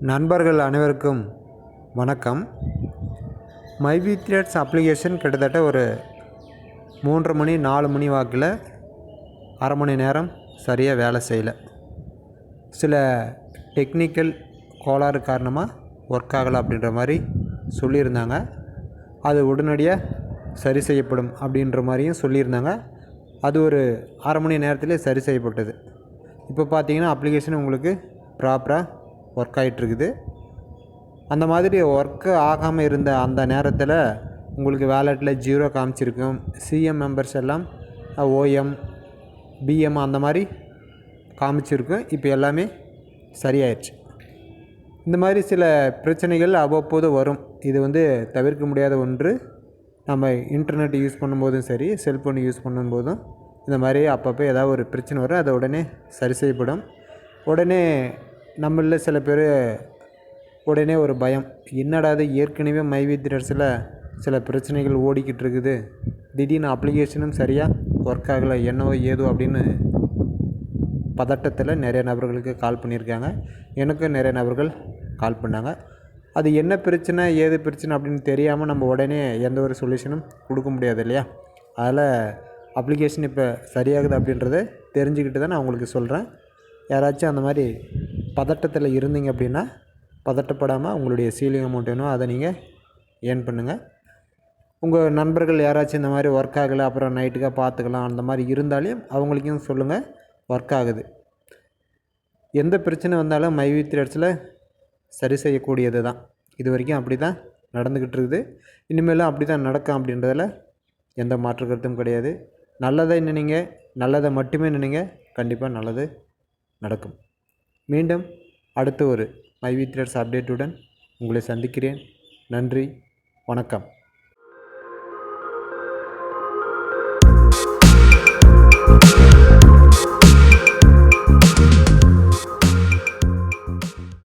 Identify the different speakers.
Speaker 1: நண்பர்கள் அனைவருக்கும் வணக்கம். மைவி த்ரெட்ஸ் அப்ளிகேஷன் கிட்டத்தட்ட ஒரு மூன்று மணி நாலு மணி வாக்கில் அரை மணி நேரம் சரியாக வேலை செய்யலை. சில டெக்னிக்கல் கோளாறு காரணமாக ஒர்க் ஆகலை அப்படின்ற மாதிரி சொல்லியிருந்தாங்க. அது உடனடியாக சரி செய்யப்படும் அப்படின்ற மாதிரியும் சொல்லியிருந்தாங்க. அது ஒரு அரை மணி நேரத்திலே சரி செய்யப்பட்டது. இப்போ பார்த்தீங்கன்னா அப்ளிகேஷன் உங்களுக்கு ப்ராப்பராக ஒர்க் ஆகிட்டுருக்குது அந்த மாதிரி ஒர்க்கு ஆகாமல் இருந்த அந்த நேரத்தில் உங்களுக்கு வேலெட்டில் ஜீரோ காமிச்சிருக்கும். சிஎம் மெம்பர்ஸ் எல்லாம் ஓஎம் பிஎம் அந்த மாதிரி காமிச்சிருக்கும். இப்போ எல்லாமே சரியாயிடுச்சு. இந்த மாதிரி சில பிரச்சனைகள் அவ்வப்போது வரும். இது வந்து தவிர்க்க முடியாத ஒன்று. நம்ம இன்டர்நெட் யூஸ் பண்ணும்போதும் சரி செல்ஃபோன் யூஸ் பண்ணும்போதும் இந்த மாதிரி அப்பப்போ ஏதாவது ஒரு பிரச்சனை வரும். அதை உடனே சரி செய்யப்படும். உடனே நம்மளில் சில பேர் உடனே ஒரு பயம். என்னடா இது ஏற்கனவே மைவித்ரஸில் சில பிரச்சனைகள் ஓடிக்கிட்டு இருக்குது. திடீர்னு அப்ளிகேஷனும் சரியாக ஒர்க் ஆகலை என்னவோ ஏதோ அப்படின்னு பதட்டத்தில் நிறைய நபர்களுக்கு கால் பண்ணியிருக்காங்க. எனக்கும் நிறைய நபர்கள் கால் பண்ணாங்க. அது என்ன பிரச்சனை ஏது பிரச்சனை அப்படின்னு தெரியாமல் நம்ம உடனே எந்த ஒரு சொல்யூஷனும் கொடுக்க முடியாது இல்லையா? அதில் அப்ளிகேஷன் இப்போ சரியாகுது அப்படின்றத தெரிஞ்சுக்கிட்டு தான் நான் உங்களுக்கு சொல்கிறேன் யாராச்சும் அந்த மாதிரி பதட்டத்தில் இருந்தீங்க அப்படின்னா பதட்டப்படாமல் உங்களுடைய சீலிங் அமௌண்ட் வேணும் அதை நீங்கள் ஏர்ன் பண்ணுங்கள் உங்கள் நண்பர்கள் யாராச்சும் இந்த மாதிரி ஒர்க் ஆகலை அப்புறம் நைட்டுக்காக பார்த்துக்கலாம் அந்த மாதிரி இருந்தாலையும் அவங்களுக்கும் சொல்லுங்கள் ஒர்க் ஆகுது. எந்த பிரச்சனை வந்தாலும் மைவி த்ரெட்ஸில் சரி செய்யக்கூடியது தான். இது வரைக்கும் அப்படி தான் நடந்துக்கிட்டு இருக்குது. இனிமேலும் அப்படி தான் நடக்கும் அப்படின்றதில் எந்த மாற்று கருத்தும் கிடையாது. நல்லதை நினைங்க நல்லதை மட்டுமே நினைங்க கண்டிப்பாக நல்லது நடக்கும். மீண்டும் அடுத்த ஒரு மைவி த்ரெட்ஸ் அப்டேட்டுடன் உங்களை சந்திக்கிறேன். நன்றி வணக்கம்.